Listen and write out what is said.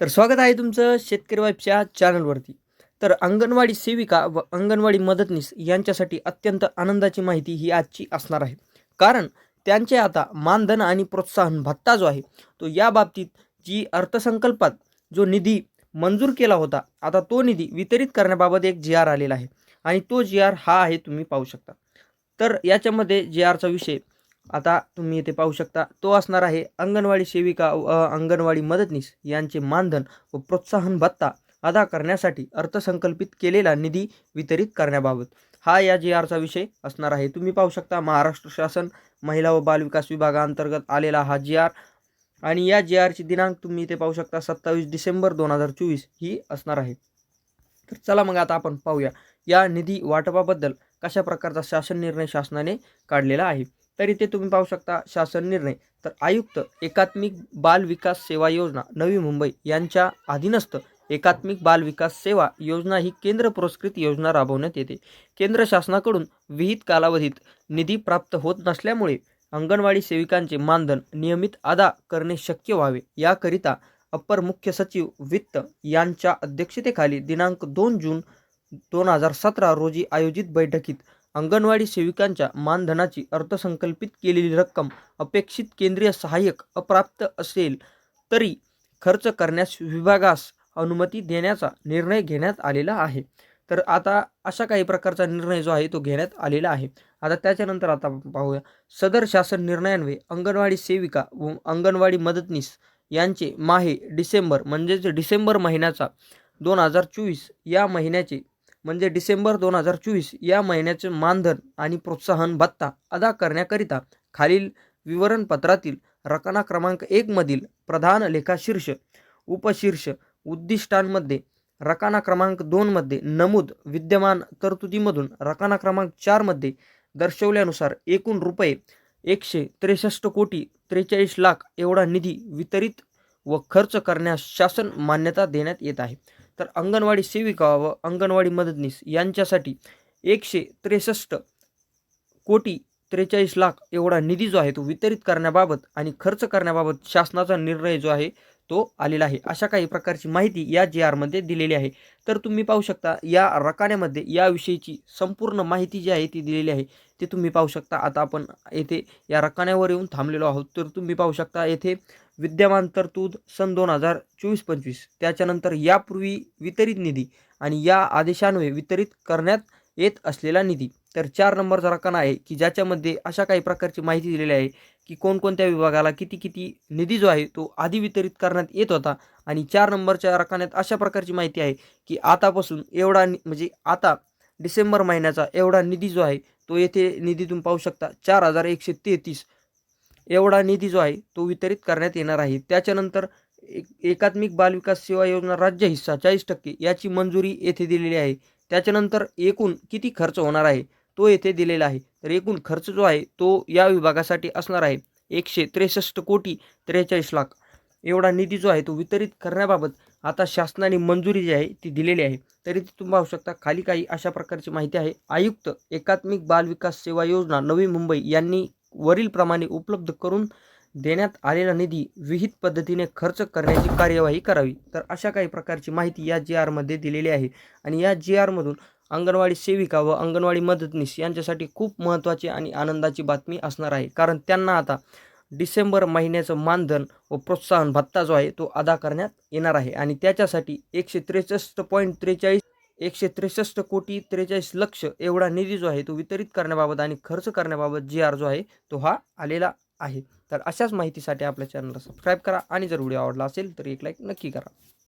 तर स्वागत आहे तुमचं शेतकरी वाईफच्या चॅनलवरती तर अंगणवाडी सेविका व अंगणवाडी मदतनीस यांच्यासाठी अत्यंत आनंदाची माहिती ही आजची असणार आहे. कारण त्यांचे आता मानधन आणि प्रोत्साहन भत्ता जो आहे तो या बाबतीत जी अर्थसंकल्पात जो निधी मंजूर केला होता आता तो निधी वितरित करण्याबाबत एक जी आर आलेला आहे. आणि तो जी आर हा आहे तुम्ही पाहू शकता. तर याच्यामध्ये जी आरचा विषय आता तुम्ही इथे पाहू शकता तो असणार आहे अंगणवाडी सेविका व अंगणवाडी मदतनीस यांचे मानधन व प्रोत्साहन भत्ता अदा करण्यासाठी अर्थसंकल्पित केलेला निधी वितरित करण्याबाबत. हा या जी आरचा विषय असणार आहे. तुम्ही पाहू शकता महाराष्ट्र शासन महिला व बालविकास विभागाअंतर्गत आलेला हा जी आर आणि या जी आरची दिनांक तुम्ही इथे पाहू शकता सत्तावीस डिसेंबर दोन हजार चोवीस ही असणार आहे. तर चला मग आता आपण पाहूया या निधी वाटपाबद्दल कशा प्रकारचा शासन निर्णय शासनाने काढलेला आहे. तर इथे तुम्ही पाहू शकता शासन निर्णय. तर आयुक्त एकात्मिक बाल विकास सेवा योजना नवी मुंबई यांच्या अधीनस्थ एकात्मिक बाल विकास सेवा योजना ही केंद्र पुरस्कृत योजना राबवण्यात येते. केंद्र शासनाकडून विहित कालावधीत निधी प्राप्त होत नसल्यामुळे अंगणवाडी सेविकांचे मानधन नियमित अदा करणे शक्य व्हावे. याकरिता अप्पर मुख्य सचिव वित्त यांच्या अध्यक्षतेखाली दिनांक दोन जून दोन हजार सतरा रोजी आयोजित बैठकीत अंगणवाडी सेविकांच्या मानधनाची अर्थसंकल्पित केलेली रक्कम अपेक्षित केंद्रीय सहाय्यक अप्राप्त असेल तरी खर्च करण्यास विभागास अनुमती देण्याचा निर्णय घेण्यात आलेला आहे. तर आता अशा काही प्रकारचा निर्णय जो आहे तो घेण्यात आलेला आहे. आता त्याच्यानंतर आता पाहूया. सदर शासन निर्णयान्वये अंगणवाडी सेविका व अंगणवाडी मदतनीस यांचे माहे डिसेंबर म्हणजेच डिसेंबर महिन्याचा दोन हजार चोवीस या महिन्याचे म्हणजे डिसेंबर दोन हजार चोवीस या महिन्याचे मानधन आणि प्रोत्साहन भत्ता अदा करण्याकरिता खालील विवरणपत्रातील रकाना क्रमांक एकमधील प्रधान लेखाशीर्ष उपशीर्ष उद्दिष्टांमध्ये रकाना क्रमांक दोनमध्ये नमूद विद्यमान तरतुदीमधून रकाना क्रमांक चारमध्ये दर्शवल्यानुसार एकूण रुपये एकशे त्रेसष्ट कोटी त्रेचाळीस लाख एवढा निधी वितरित व खर्च करण्यास शासन मान्यता देण्यात येत आहे. तर अंगणवाडी सेविका व अंगणवाडी मदतनीस यांच्यासाठी एकशे त्रेसष्ट कोटी त्रेचाळीस लाख एवढा निधी जो आहे तो वितरित करण्याबाबत आणि खर्च करण्याबाबत शासनाचा निर्णय जो आहे तो आलेला आहे. अशा काही प्रकारची माहिती या जी आरमध्ये दिलेली आहे. तर तुम्ही पाहू शकता या रकान्यामध्ये याविषयीची संपूर्ण माहिती जी आहे ती दिलेली आहे. ती तुम्ही पाहू शकता. आता आपण येथे या रकान्यावर येऊन थांबलेलो आहोत. तर तुम्ही पाहू शकता येथे विद्यमान तरतूद सन दोन हजार चोवीस पंचवीस. त्याच्यानंतर यापूर्वी वितरित निधी आणि या आदेशान्वये वितरित करण्यात येत असलेला निधी. तर चार नंबरचा रकाना आहे की ज्याच्यामध्ये अशा काही प्रकारची माहिती दिलेली आहे की कोणकोणत्या विभागाला किती किती निधी जो आहे तो आधी वितरित करण्यात येत होता. आणि चार नंबरच्या रकान्यात अशा प्रकारची माहिती आहे की आतापासून एवढा नि म्हणजे आता डिसेंबर महिन्याचा एवढा निधी जो आहे तो येथे निधीतून पाहू शकता चार हजार एकशे तेहतीस. एवढा निधी जो आहे तो वितरित करण्यात येणार आहे. त्याच्यानंतर एक एकात्मिक बालविकास सेवा योजना राज्य हिस्सा चाळीस टक्के याची मंजुरी येथे दिलेली आहे. त्याच्यानंतर एकूण किती खर्च होणार आहे तो येथे दिलेला आहे. तर एकूण खर्च जो आहे तो या विभागासाठी असणार आहे एकशे त्रेसष्ट कोटी त्रेचाळीस लाख. एवढा निधी जो आहे तो वितरित करण्याबाबत आता शासनाने मंजुरी जी आहे ती दिलेली आहे. तरी ती तुम्ही पाहू शकता खाली काही अशा प्रकारची माहिती आहे. आयुक्त एकात्मिक बाल विकास सेवा योजना नवी मुंबई यांनी वरीलप्रमाणे उपलब्ध करून देण्यात आलेला निधी विहित पद्धतीने खर्च करण्याची कार्यवाही करावी. तर अशा काही प्रकारची माहिती या जी आरमध्ये दिलेली आहे. आणि या जी आरमधून अंगणवाडी सेविका व अंगणवाडी मदतनीस यांच्यासाठी खूप महत्त्वाची आणि आनंदाची बातमी असणार आहे. कारण त्यांना आता डिसेंबर महिन्याचं मानधन व प्रोत्साहन भत्ता जो आहे तो अदा करण्यात येणार आहे. आणि त्याच्यासाठी एकशे त्रेसष्ट पॉईंट त्रेचाळीस एकशे त्रेसष्ट कोटी त्रेचाळीस लक्ष एवढा निधी जो आहे तो वितरित करण्याबाबत आणि खर्च करण्याबाबत जी आर जो आहे तो हा आलेला आहे. तर अशाच माहितीसाठी आपल्या चॅनलला सबस्क्राईब करा आणि जर व्हिडिओ आवडला असेल तर एक लाईक नक्की करा.